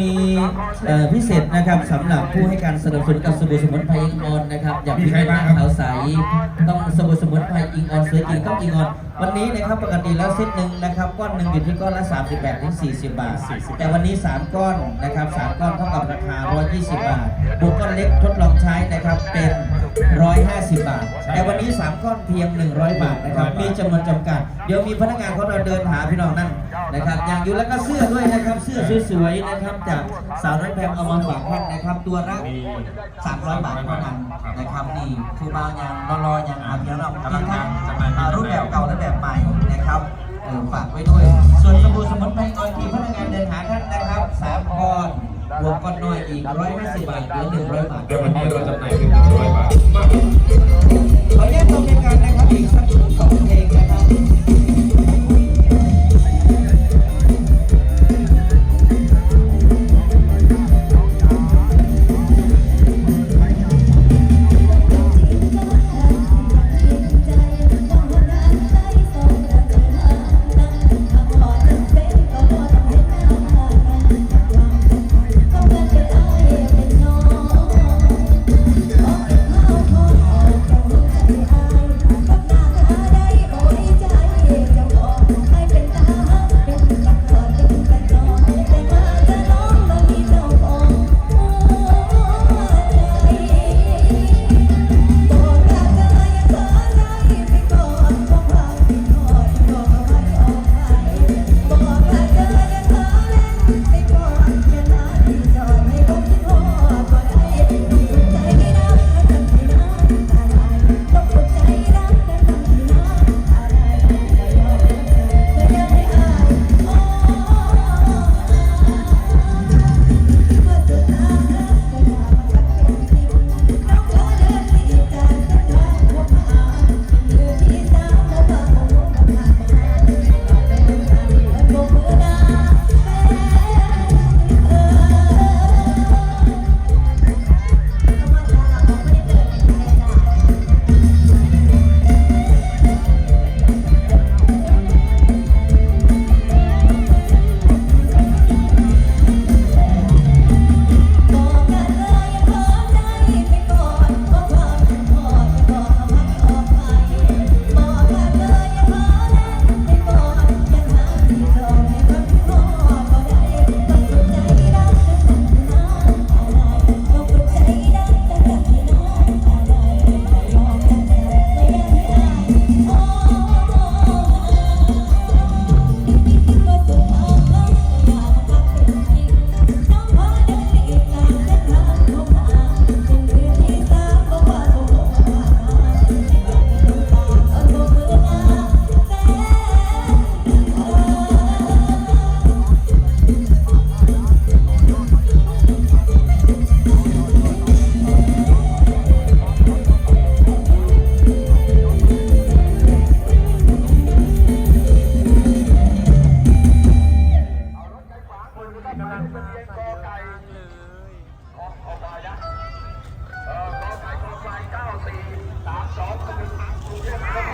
มีพิเศษนะครับสำหรับผู้ให้การสนับสนุนกับสบู่สมุนไพรอิงออนนะครับอย่างมีพี่ใครแม่บ้างขาวใสต้องสบู่สมุนไพรอิงออนเสือจริงต้องอิงออนวันนี้นะครับปกติแล้วเซตหนึ่งนะครับก้อนหนึ่งอยู่ที่ก้อนละ 38ถึง40 บาท แต่วันนี้ 3 ก้อนนะครับ3ก้อนเท่ากับราคา 120 บาทบุกก้อนเล็กทดลองใช้นะครับเป็น 150 บาท แต่วันนี้ 3 ก้อนเพียง 100 บาทนะครับ มีจำนวนจำกัด เดี๋ยวมีพนักงานของเราเดินหาพี่น้องนั่นนะครับ อย่างอยู่แล้วก็เสื้อด้วยนะครับ เสื้อสวยๆนะครับจากสาวน้อยแพงเอามาฝากท่านนะครับ ตัวละ300 บาทเท่านั้นนะครับนี่คือบางอย่างรอๆอย่างอาเพียงเรามีทั้งอ่ารูปแบบเก่าและแบบใหม่นะครับเออฝากไว้ด้วย ส่วนสบู่สมุนไพรออยที่พนักงานเดินหาท่านนะครับสามก้อนรวมก้อนน้อยอีก150บาทเหลือ100บาทเดี๋ยววันนี้เราจำหน่ายเป็นหนึ่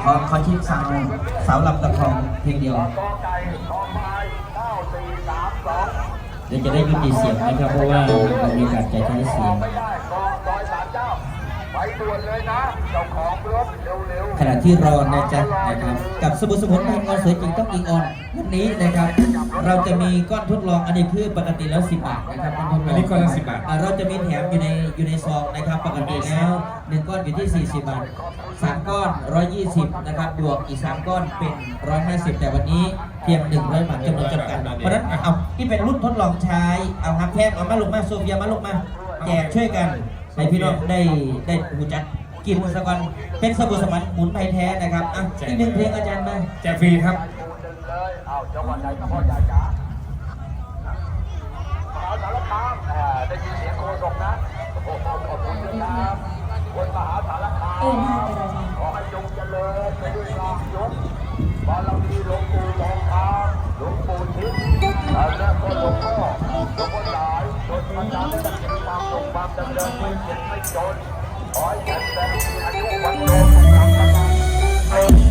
ขอขอชิดสาวสาวลำตะคองเพลงเดียว เดี๋ยวจะได้ยุติเสียงนะครับเพราะว่าบรามีการจะใช้เสียง ของรถเร็วขณะที่รอนะจ๊ะนะครับกับสมุนสมุนไพรออนสวยจริงต้องอิงออนวันนี้นะครับ เราจะมีก้อนทดลองอันนี้คือปกติแล้ว10บาทนะครับก้อนทดลองอันนี้ก้อนละ10บาทอ่เราจะมีแถมอยู่ในอยู่ในซองนะครับ ปกติแล้วหนึ่งก้อนอยู่ที่40บาทสามก้อน 120นะครับบวกอีก3ก้อนเป็น 150 แต่วันนี้เพียง100บาทจำนวนจำกัดเพราะฉะนั้นเอาที่เป็นรุ่นทดลองใช้เอาฮับแพงเอามาลงมาโซเฟียมาลงมาแจกช่วยกัน ให้พี่น้องได้ได้หูจักกินสักวันเป็นสบู่สมันหมุนไพรแท้นะครับอะอีกหนึ่งเพลงอาจารย์มาแจกฟรีครับๆเลยเอาจังหวัดไหนก็พอใจจ้าเอาสารคามอ่าได้ยินเสียงโคศกนะโอ้โหขอบคุณนะครับคนมหาสารคามเออน่าจะได้ขอให้จงเจริญไปด้วยลาภยศบารมีหลวงปู่ทองคำหลวงปู่ทิศและก็หลวงพ่อทุกคนหลายจนประชาชนได้มีควา ม